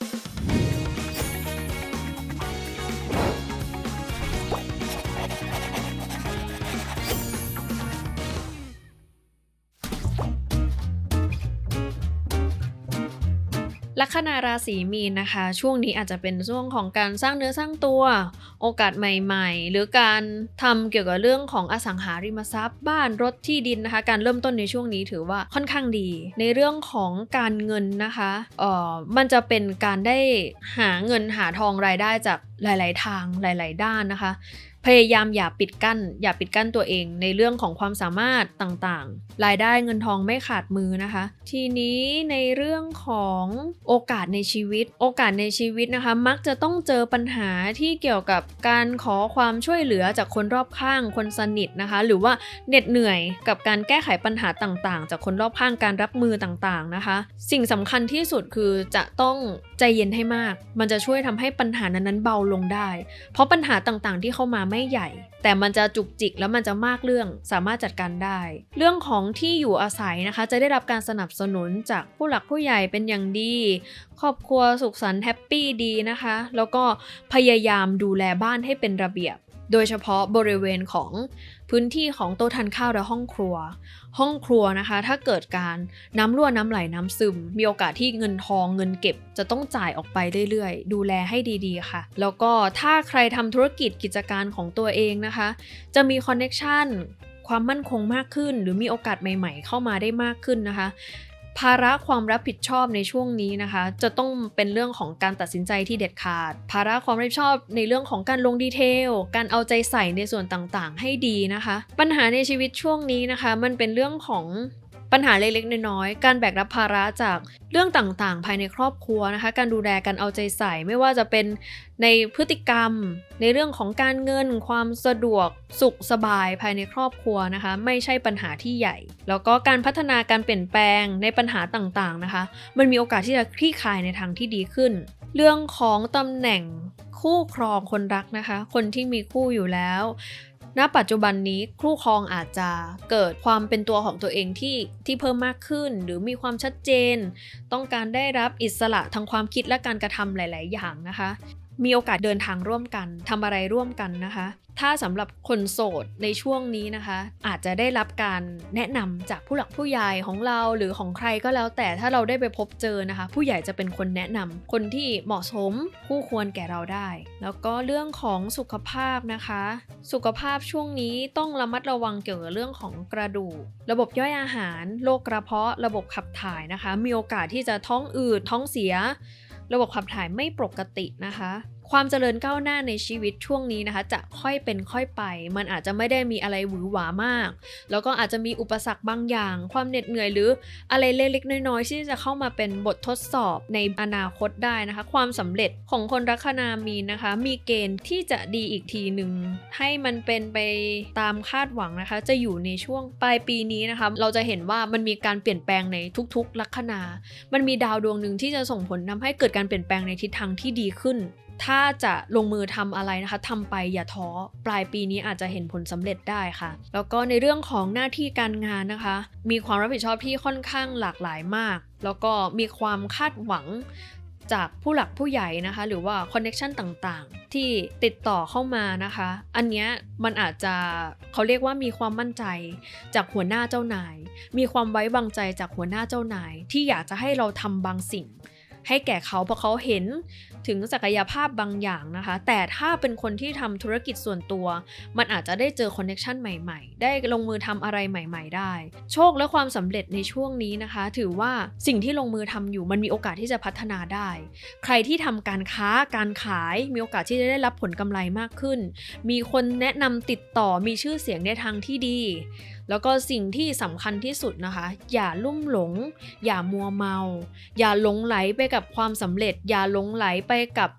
you ลัคนาราศีมีนนะคะ ช่วงนี้อาจจะเป็นช่วงของการสร้างเนื้อสร้างตัว โอกาสใหม่ ๆ หรือการทำเกี่ยวกับเรื่องของอสังหาริมทรัพย์ บ้านรถที่ดินนะคะ การเริ่มต้นในช่วงนี้ถือว่าค่อนข้างดี ในเรื่องของการเงินนะคะเอ่อมันจะเป็นการได้หาเงินหาทองรายได้จากหลาย ๆ ทางหลาย ๆ ด้านนะคะ พยายามอย่าปิดกั้น อย่าปิดกั้นตัวเองในเรื่องของความสามารถต่างๆ รายได้เงินทองไม่ขาดมือนะคะ ทีนี้ในเรื่องของโอกาสในชีวิต โอกาสในชีวิตนะคะ มักจะต้องเจอปัญหาที่เกี่ยวกับการขอความช่วยเหลือจากคนรอบข้างคนสนิทนะคะ หรือว่าเหน็ดเหนื่อยกับการแก้ไขปัญหาต่างๆ จากคนรอบข้างการรับมือต่างๆนะคะ สิ่งสำคัญที่สุดคือจะต้องใจเย็นให้มาก มันจะช่วยทำให้ปัญหานั้นๆเบาลงได้ เพราะปัญหาต่างๆ ที่เข้ามาไม่ใหญ่ แต่มันจะจุกจิกแล้วมันจะมากเรื่องสามารถจัดการได้ เรื่องของที่อยู่อาศัยนะคะ จะได้รับการสนับสนุนจากผู้หลักผู้ใหญ่เป็นอย่างดี ครอบครัวสุขสันต์แฮปปี้ดีนะคะ แล้วก็พยายามดูแลบ้านให้เป็นระเบียบ โดยเฉพาะบริเวณของพื้นที่ของโต๊ะทานข้าวและห้องครัว ห้องครัวนะคะ ถ้าเกิดการน้ำรั่วน้ำไหลน้ำซึม มีโอกาสที่เงินทองเงินเก็บ จะต้องจ่ายออกไปเรื่อยๆ ดูแลให้ดีๆค่ะ แล้วก็ถ้าใครทำธุรกิจกิจการของตัวเองนะคะ จะมีคอนเน็ชันความมั่นคงมากขึ้น หรือมีโอกาสใหม่ ๆ เข้ามาได้มากขึ้นนะคะ ภาระความรับผิดชอบในช่วงนี้นะคะ จะต้องเป็นเรื่องของการตัดสินใจที่เด็ดขาด ภาระความรับผิดชอบในเรื่องของการลงดีเทล การเอาใจใส่ในส่วนต่างๆ ให้ดีนะคะ ปัญหาในชีวิตช่วงนี้นะคะ มันเป็นเรื่องของ ปัญหาเล็กๆ น้อยๆ การแบกรับภาระจากเรื่องต่างๆ ภายในครอบครัวนะคะ การดูแลการเอาใจใส่ ไม่ว่าจะเป็นในพฤติกรรม ในเรื่องของการเงิน ความสะดวก สุขสบายภายในครอบครัวนะคะ ไม่ใช่ปัญหาที่ใหญ่ แล้วก็การพัฒนาการเปลี่ยนแปลงในปัญหาต่างๆ นะคะ มันมีโอกาสที่จะคลี่คลายในทางที่ดีขึ้น เรื่องของตำแหน่งคู่ครองคนรักนะคะ คนที่มีคู่อยู่แล้ว ณปัจจุบันนี้คู่ครองอาจจะเกิดความเป็นตัวของตัวเองที่ที่เพิ่มมากขึ้น หรือมีความชัดเจน ต้องการได้รับอิสระทางความคิดและการกระทำหลาย ๆ อย่างนะคะ มีโอกาสเดินทางร่วมกันทำอะไรร่วมกันนะคะ ถ้าสำหรับคนโสดในช่วงนี้นะคะ อาจจะได้รับการแนะนำจากผู้หลักผู้ใหญ่ของเราหรือของใครก็แล้ว แต่ถ้าเราได้ไปพบเจอนะคะ ผู้ใหญ่จะเป็นคนแนะนำคนที่เหมาะสมคู่ควรแก่เราได้ แล้วก็เรื่องของสุขภาพนะคะ สุขภาพช่วงนี้ต้องระมัดระวังเกี่ยวกับเรื่องของกระดูก ระบบย่อยอาหารโรคกระเพาะระบบขับถ่ายนะคะ มีโอกาสที่จะท้องอืดท้องเสีย ระบบขับถ่ายไม่ปกตินะคะ ความเจริญก้าวหน้าในชีวิตช่วงนี้นะคะ จะค่อยเป็นค่อยไป มันอาจจะไม่ได้มีอะไรหวือหวามาก แล้วก็อาจจะมีอุปสรรคบางอย่าง ความเหน็ดเหนื่อยหรืออะไรเล็กๆน้อยๆที่จะเข้ามาเป็นบททดสอบในอนาคตได้นะคะ ความสำเร็จของคนลัคนามีนนะคะ มีเกณฑ์ที่จะดีอีกทีหนึ่งให้มันเป็นไปตามคาดหวังนะคะ จะอยู่ในช่วงปลายปีนี้นะคะ เราจะเห็นว่ามันมีการเปลี่ยนแปลงในทุกๆ ลัคนา มันมีดาวดวงหนึ่งที่จะส่งผลทำให้เกิดการเปลี่ยนแปลงในทิศทางที่ดีขึ้น ถ้าจะลงมือทำอะไรนะคะทำไปอย่าท้อปลายปีนี้อาจจะเห็นผลสำเร็จได้ค่ะ แล้วก็ในเรื่องของหน้าที่การงานนะคะ มีความรับผิดชอบที่ค่อนข้างหลากหลายมาก แล้วก็มีความคาดหวังจากผู้หลักผู้ใหญ่นะคะ หรือว่าคอนเน็ชันต่างๆ ที่ติดต่อเข้ามานะคะ อันเนี้ยมันอาจจะเขาเรียกว่ามีความมั่นใจจากหัวหน้าเจ้านาย มีความไว้วางใจจากหัวหน้าเจ้านาย ที่อยากจะให้เราทำบางสิ่ง ให้แก่เขาเพราะเขาเห็น ถึงศักยภาพบางอย่างนะคะ แต่ถ้าเป็นคนที่ทำธุรกิจส่วนตัว มันอาจจะได้เจอคอนเน็ชันใหม่ๆ ได้ลงมือทำอะไรใหม่ ๆ ได้ โชคและความสำเร็จในช่วงนี้นะคะ ถือว่าสิ่งที่ลงมือทำอยู่มันมีโอกาสที่จะพัฒนาได้ ใครที่ทำการค้าการขายมีโอกาสที่จะได้รับผลกำไรมากขึ้น มีคนแนะนำติดต่อมีชื่อเสียงในทางที่ดีแล้วก็สิ่งที่สำคัญที่สุดนะคะ อย่าลุ่มหลง อย่ามัวเมา อย่าหลงไหลไปกับความสำเร็จ อย่าหลงไหลไปกับ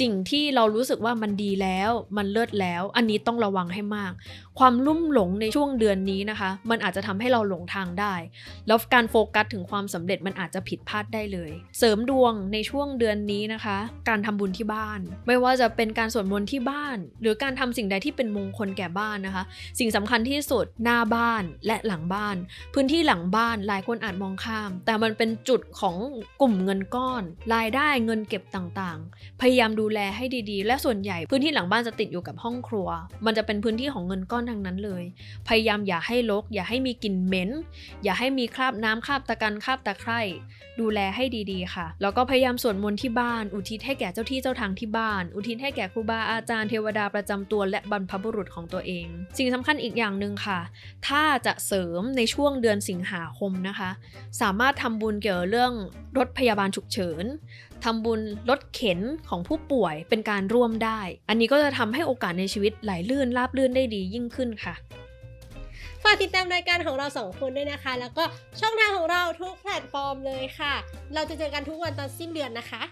สิ่งที่เรารู้สึกว่ามันดีแล้วมันเลิศแล้ว อันนี้ต้องระวังให้มาก ความลุ่มหลงในช่วงเดือนนี้นะคะ มันอาจจะทำให้เราหลงทางได้ แล้วการโฟกัสถึงความสำเร็จมันอาจจะผิดพลาดได้เลย เสริมดวงในช่วงเดือนนี้นะคะ การทำบุญที่บ้าน ไม่ว่าจะเป็นการสวดมนต์ที่บ้าน หรือการทำสิ่งใดที่เป็นมงคลแก่บ้านนะคะ สิ่งสำคัญที่สุดหน้าบ้านและหลังบ้าน พื้นที่หลังบ้านหลายคนอาจมองข้าม แต่มันเป็นจุดของกลุ่มเงินก้อน รายได้เงินเก็บต่างๆ พยายามดูแลให้ดีๆ และส่วนใหญ่พื้นที่หลังบ้านจะติดอยู่กับห้องครัว มันจะเป็นพื้นที่ของเงินก้อนทั้งนั้นเลย พยายามอย่าให้รกอย่าให้มีกลิ่นเหม็นอย่าให้มีคราบน้ำคราบตะกันคราบตะไคร่ดูแลให้ดีๆค่ะ แล้วก็พยายามสวดมนต์ที่บ้าน อุทิศให้แก่เจ้าที่เจ้าทางที่บ้าน อุทิศให้แก่ครูบาอาจารย์เทวดาประจำตัวและบรรพบุรุษของตัวเอง สิ่งสำคัญอีกอย่างหนึ่งค่ะ ถ้าจะเสริมในช่วงเดือนสิงหาคมนะคะ สามารถทำบุญเกี่ยวกับเรื่องรถพยาบาลฉุกเฉิน ทำบุญลดเข็นของผู้ป่วยเป็นการร่วมได้ อันนี้ก็จะทำให้โอกาสในชีวิตไหลลื่นราบลื่นได้ดียิ่งขึ้นค่ะฝากติดตามรายการของเราสองคนด้วยนะคะ แล้วก็ช่องทางของเราทุกแพลตฟอร์มเลยค่ะ เราจะเจอกันทุกวันตอนสิ้นเดือนนะคะ